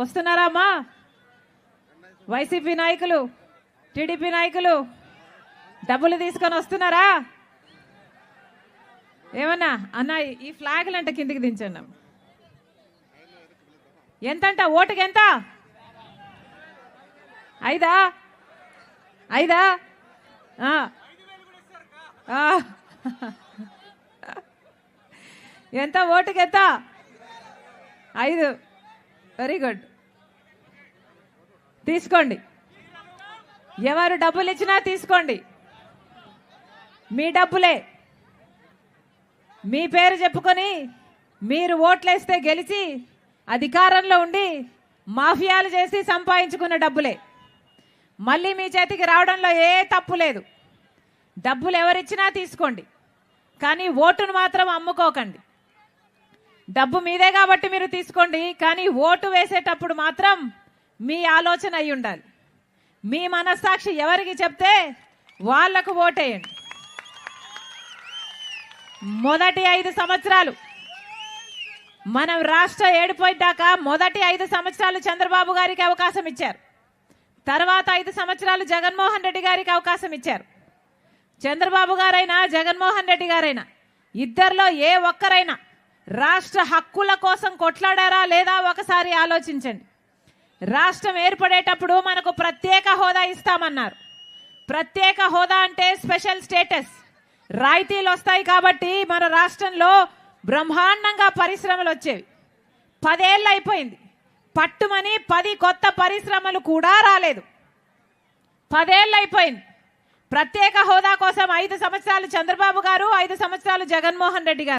వస్తున్నారా అమ్మా? వైసీపీ నాయకులు టీడీపీ నాయకులు డబ్బులు తీసుకొని వస్తున్నారా? ఏమన్నా? అన్న ఈ ఫ్లాగులు అంటే కిందికి దించండి ఎంతంట? ఓటుకి ఎంత ఐదా? ఐదా? ఎంత ఓటుకి ఎంత? ఐదు. వెరీ గుడ్ తీసుకోండి. ఎవరు డబ్బులు ఇచ్చినా తీసుకోండి. మీ డబ్బులే. మీ పేరు చెప్పుకొని మీరు ఓట్లేస్తే గెలిచి అధికారంలో ఉండి మాఫియాలు చేసి సంపాదించుకున్న డబ్బులే. మళ్ళీ మీ చేతికి రావడంలో ఏ తప్పు లేదు. డబ్బులు ఎవరిచ్చినా తీసుకోండి. కానీ ఓటును మాత్రం అమ్ముకోకండి. డబ్బు మీదే కాబట్టి మీరు తీసుకోండి కానీ ఓటు వేసేటప్పుడు మాత్రం మీ ఆలోచన అయి ఉండాలి. మీ మనస్సాక్షి ఎవరికి చెప్తే వాళ్ళకు ఓటేయండి. మొదటి ఐదు సంవత్సరాలు మనం రాష్ట్ర ఏడిపోయినాక మొదటి ఐదు సంవత్సరాలు చంద్రబాబు గారికి అవకాశం ఇచ్చారు. తర్వాత ఐదు సంవత్సరాలు జగన్మోహన్ రెడ్డి గారికి అవకాశం ఇచ్చారు. చంద్రబాబు గారైనా జగన్మోహన్ రెడ్డి గారైనా ఇద్దరిలో ఏ ఒక్కరైనా రాష్ట్ర హక్కుల కోసం కొట్లాడారా లేదా ఒకసారి ఆలోచించండి. రాష్ట్రం ఏర్పడేటప్పుడు మనకు ప్రత్యేక హోదా ఇస్తామన్నారు. ప్రత్యేక హోదా అంటే స్పెషల్ స్టేటస్. రాయితీలు వస్తాయి కాబట్టి మన రాష్ట్రంలో బ్రహ్మాండంగా పరిశ్రమలు వచ్చేవి. పదేళ్ళు అయిపోయింది. పట్టుమని పది కొత్త పరిశ్రమలు కూడా రాలేదు. పదేళ్ళు అయిపోయింది. ప్రత్యేక హోదా కోసం ఐదు సంవత్సరాలు చంద్రబాబు గారు ఐదు సంవత్సరాలు జగన్మోహన్ రెడ్డి గారు.